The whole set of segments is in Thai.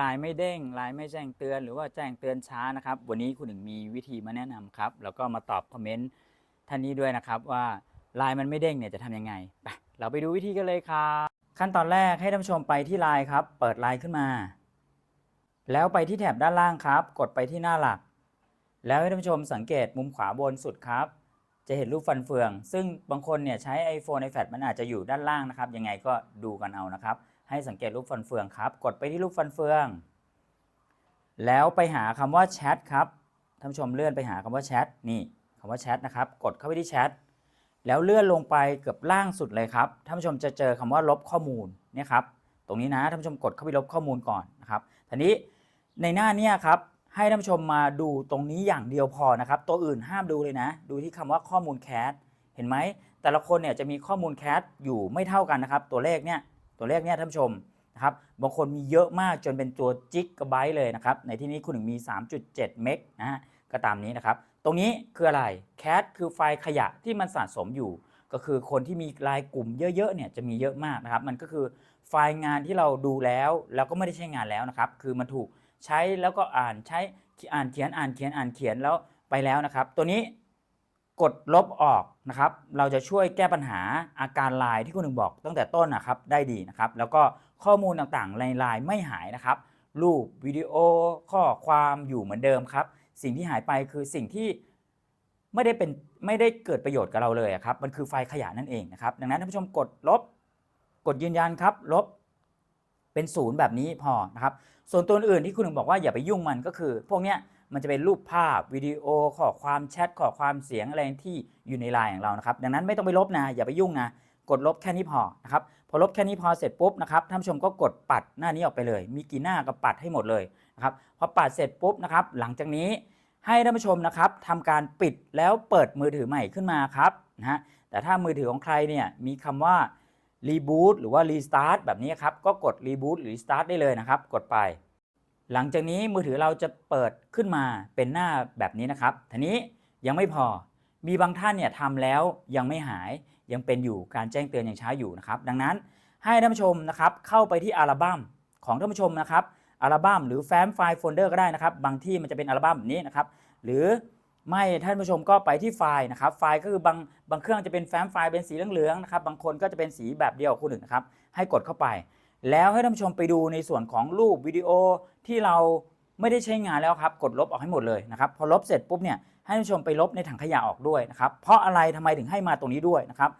ลน์ไม่เด้งลน์ไม่แจ้งเตือน หรือว่าแจ้งเตือนช้านะครับ วันนี้คุณหนึ่งมีวิธีมาแนะนำครับ แล้วก็มาตอบคอมเมนต์ท่านนี้ด้วยนะครับ ว่าลน์มันไม่เด้งเนี่ยจะทำยังไงไปเราไปดูวิธีกันเลยครับขั้นตอนแรกให้ท่านผู้ชมไปที่ไลน์ครับ เปิดไลน์ขึ้นมา แล้วไปที่แถบด้านล่างครับ กดไปที่หน้าหลัก แล้วให้ท่านผู้ชมสังเกตมุมขวาบนสุดครับ จะเห็นรูปฟันเฟือง ซึ่งบางคนเนี่ยใช้ iPhone iPad มันอาจจะอยู่ด้านล่างนะครับ ยังไงก็ดูกันเอานะครับ ให้สังเกตรูปฟันเฟืองครับ กดไปที่รูปฟันเฟือง แล้วไปหาคำว่าแชทครับท่านผู้ชมเลื่อนไปหาคำว่าแชทนี่คำว่าแชทนะครับ กดเข้าไปที่แชทแล้วเลื่อนลงไปเกือบล่างสุดเลยครับท่านผู้ชมจะเจอคำว่าลบข้อมูลเนี่ยครับตรงนี้นะท่านผู้ชมกดเข้าไปลบข้อมูลก่อนนะครับทีนี้ในหน้าเนี้ครับให้ท่านผู้ชมมาดูตรงนี้อย่างเดียวพอนะครับ ตัวอื่นห้ามดูเลยนะ ดูที่คำว่าข้อมูลแคสเห็นไหมแต่ละคนเนี่ยจะมีข้อมูลแคสอยู่ไม่เท่ากันนะครับ ตัวเลขเนี่ย ตัวเลขเนี่ยท่านผู้ชมนะครับบางคนมีเยอะมากจนเป็นตัวจิกะไบต์เลยนะครับ ในที่นี้คุณหนึ่งมี 3.7 เมกนะฮะก็ตามนี้นะครับ ตรงนี้คืออะไรแคสคือไฟล์ขยะที่มันสะสมอยู่ ก็คือคนที่มีรายกลุ่มเยอะๆเนี่ยจะมีเยอะมากนะครับ มันก็คือไฟล์งานที่เราดูแล้วแล้วก็ไม่ได้ใช้งานแล้วนะครับ คือมันถูกใช้แล้วก็อ่านใช้อ่านเขียนอ่านเขียนอ่านเขียนแล้วไปแล้วนะครับ ตัวนี้ กดลบออกนะครับ เราจะช่วยแก้ปัญหาอาการลน์ที่คุณหนึ่งบอกตั้งแต่ต้นนะครับได้ดีนะครับ แล้วก็ข้อมูลต่างๆในลน์ไม่หายนะครับ รูปวิดีโอข้อความอยู่เหมือนเดิมครับ สิ่งที่หายไปคือสิ่งที่ไม่ได้เป็นไม่ได้เกิดประโยชน์กับเราเลยครับ มันคือไฟล์ขยะนั่นเองนะครับ ดังนั้นท่านผู้ชมกดลบ กดยืนยันครับ ลบเป็นศูนย์แบบนี้พอนะครับ ส่วนตัวอื่นที่คุณหนึ่งบอกว่าอย่าไปยุ่งมันก็คือ พวกเนี้ย มันจะเป็นรูปภาพวิดีโอข้อความแชทข้อความเสียงอะไรที่อยู่ในไลน์ของเรานะครับ ดังนั้นไม่ต้องไปลบนะอย่าไปยุ่งนะกดลบแค่นี้พอนะครับพอลบแค่นี้พอเสร็จปุ๊บนะครับท่านผู้ชมก็กดปัดหน้านี้ออกไปเลย มีกี่หน้าก็ปัดให้หมดเลยนะครับพอปัดเสร็จปุ๊บนะครับหลังจากนี้ให้ท่านผู้ชมนะครับทำการปิดแล้วเปิดมือถือใหม่ขึ้นมาครับนะฮะแต่ถ้ามือถือของใครเนี่ยมีคำว่ารีบูตหรือว่ารีสตาร์ทแบบนี้ครับก็กดรีบูตหรือรีสตาร์ทได้เลยนะครับ กดไป หลังจากนี้มือถือเราจะเปิดขึ้นมาเป็นหน้าแบบนี้นะครับทีนี้ยังไม่พอ มีบางท่านเนี่ยทำแล้วยังไม่หายยังเป็นอยู่การแจ้งเตือนยังช้าอยู่นะครับ ดังนั้นให้ท่านผู้ชมนะครับเข้าไปที่อัลบั้มของท่านผู้ชมนะครับอัลบั้มหรือแฟ้มไฟล์โฟลเดอร์ก็ได้นะครับ บางที่มันจะเป็นอัลบั้มแบบนี้นะครับ หรือไม่ท่านผู้ชมก็ไปที่ไฟล์นะครับ ไฟล์ก็คือบางบางเครื่องจะเป็นแฟ้มไฟล์เป็นสีเหลืองๆนะครับ บางคนก็จะเป็นสีแบบเดียวกับคนอื่นนะครับ ให้กดเข้าไป แล้วให้ท่านผู้ชมไปดูในส่วนของรูปวิดีโอที่เราไม่ได้ใช้งานแล้วครับ กดลบออกให้หมดเลยนะครับ พอลบเสร็จปุ๊บเนี่ยให้ท่านผู้ชมไปลบในถังขยะออกด้วยนะครับ เพราะอะไรทำไมถึงให้มาตรงนี้ด้วยนะครับ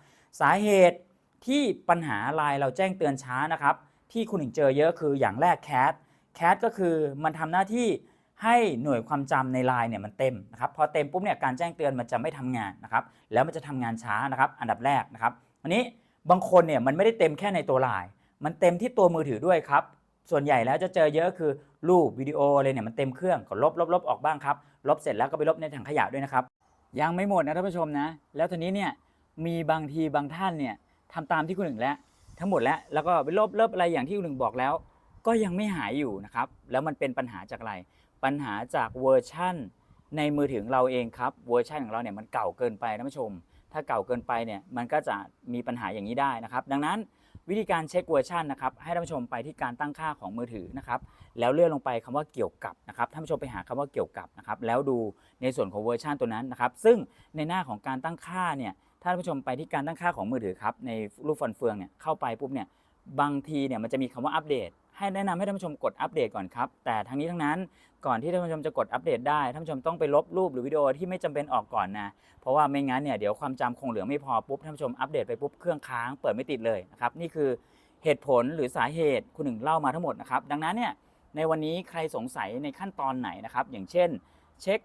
สาเหตุที่ปัญหาไลน์เราแจ้งเตือนช้านะครับ ที่คุณถึงเจอเยอะคืออย่างแรกแคสแคสก็คือมันทำหน้าที่ให้หน่วยความจำในไลน์เนี่ยมันเต็มนะครับ พอเต็มปุ๊บเนี่ยการแจ้งเตือนมันจะไม่ทำงานนะครับ แล้วมันจะทำงานช้านะครับ อันดับแรกนะครับอันนี้บางคนเนี่ยมันไม่ได้เต็มแค่ในตัวไลน์ มันเต็มที่ตัวมือถือด้วยครับ ส่วนใหญ่แล้วจะเจอเยอะคือรูปวิดีโออะไรเนี่ยมันเต็มเครื่องก็ลบลบลบออกบ้างครับลบเสร็จแล้วก็ไปลบในถังขยะด้วยนะครับ ยังไม่หมดนะท่านผู้ชมนะ แล้วทีนี้เนี่ยมีบางทีบางท่านเนี่ยทำตามที่คุณหนึ่งแล้ว ทั้งหมดแล้วแล้วก็ไปลบลบอะไรอย่างที่คุณหนึ่งบอกแล้ว ก็ยังไม่หายอยู่นะครับแล้วมันเป็นปัญหาจากอะไร ปัญหาจากเวอร์ชั่น ในมือถือเราเองครับเวอร์ชันของเราเนี่ยมันเก่าเกินไปท่านผู้ชม ถ้าเก่าเกินไปเนี่ยมันก็จะมีปัญหาอย่างนี้ได้นะครับ ดังนั้น วิธีการเช็คเวอร์ชันนะครับให้ท่านผู้ชมไปที่การตั้งค่าของมือถือนะครับแล้วเลื่อนลงไปคำว่าเกี่ยวกับนะครับท่านผู้ชมไปหาคำว่าเกี่ยวกับนะครับแล้วดูในส่วนของเวอร์ชันตัวนั้นนะครับซึ่งในหน้าของการตั้งค่าเนี่ยท่านผู้ชมไปที่การตั้งค่าของมือถือครับในรูปฟันเฟืองเนี่ยเข้าไปปุ๊บเนี่ย บางทีเนี่ยมันจะมีคำว่าอัปเดต ให้แนะนำให้ท่านผู้ชมกดอัปเดตก่อนครับ แต่ทั้งนี้ทั้งนั้นก่อนที่ท่านผู้ชมจะกดอัปเดตได้ท่านผู้ชมต้องไปลบรูปหรือวิดีโอที่ไม่จำเป็นออกก่อนนะ เพราะว่าไม่งั้นเนี่ยเดี๋ยวความจำคงเหลือไม่พอปุ๊บท่านผู้ชมอัปเดตไปปุ๊บเครื่องค้างเปิดไม่ติดเลยนะครับนี่คือเหตุผลหรือสาเหตุคุณหนึ่งเล่ามาทั้งหมดนะครับดังนั้นเนี่ยในวันนี้ใครสงสัยในขั้นตอนไหนนะครับอย่างเช่น เช็ค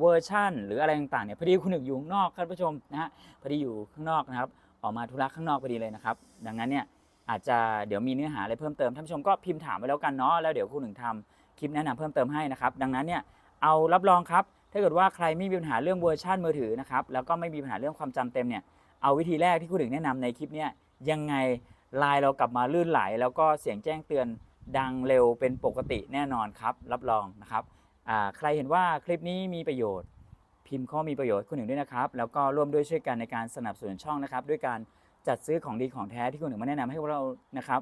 เวอร์ชันหรืออะไรต่างๆเนี่ยพอดีคุณหนึ่งอยู่ข้างนอกท่านผู้ชมนะฮะพอดีอยู่ข้างนอกนะครับออกมาธุระข้างนอกพอดีเลยนะครับดังนั้นเนี่ย อาจจะเดี๋ยวมีเนื้อหาอะไรเพิ่มเติมท่านผู้ชมก็พิมพ์ถามไว้แล้วกันเนาะแล้วเดี๋ยวคุณหนึ่งทำคลิปแนะนำเพิ่มเติมให้นะครับดังนั้นเนี่ยเอารับรองครับ ถ้าเกิดว่าใครไม่มีปัญหาเรื่องเวอร์ชันมือถือนะครับแล้วก็ไม่มีปัญหาเรื่องความจำเต็มเนี่ยเอาวิธีแรกที่คุณหนึ่งแนะนำในคลิปเนี่ยยังไงไลน์เรากลับมาลื่นไหล แล้วก็เสียงแจ้งเตือนดังเร็วเป็นปกติแน่นอนครับ รับรองนะครับใครเห็นว่าคลิปนี้มีประโยชน์ พิมพ์ข้อมีประโยชน์คุณหนึ่งด้วยนะครับ แล้วก็ร่วมด้วยช่วยกันในการสนับสนุนช่องนะครับ ด้วยการ จัดซื้อของดีของแท้ที่คุณหนึ่งมาแนะนำให้พวกเรานะครับ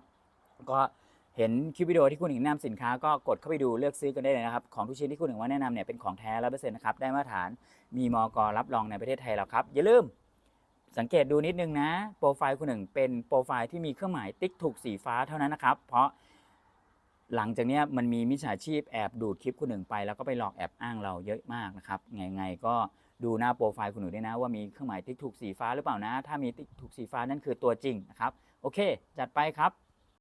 ก็เห็นคลิปวิดีโอที่คุณหนึ่งแนะนำสินค้าก็กดเข้าไปดูเลือกซื้อกันได้เลยนะครับ ของทุกชิ้นที่คุณหนึ่งว่าแนะนำเนี่ยเป็นของแท้ร้อยเปอร์เซ็นต์นะครับได้มาตรฐานมีมอกรับรองในประเทศไทยแล้วครับอย่าลืมสังเกตดูนิดนึงนะโปรไฟล์คุณหนึ่งเป็นโปรไฟล์ที่มีเครื่องหมายติ๊กถูกสีฟ้าเท่านั้นนะครับ เพราะหลังจากนี้มันมีมิจฉาชีพแอบดูดคลิปคุณหนึ่งไป แล้วก็ไปหลอกแอบอ้างเราเยอะมากนะครับไงไงๆก็ ดูหน้าโปรไฟล์คุณหนูด้วยนะว่ามีเครื่องหมายติ๊กถูกสีฟ้าหรือเปล่านะ ถ้ามีติ๊กถูกสีฟ้านั่นคือตัวจริงนะครับ โอเค จัดไปครับ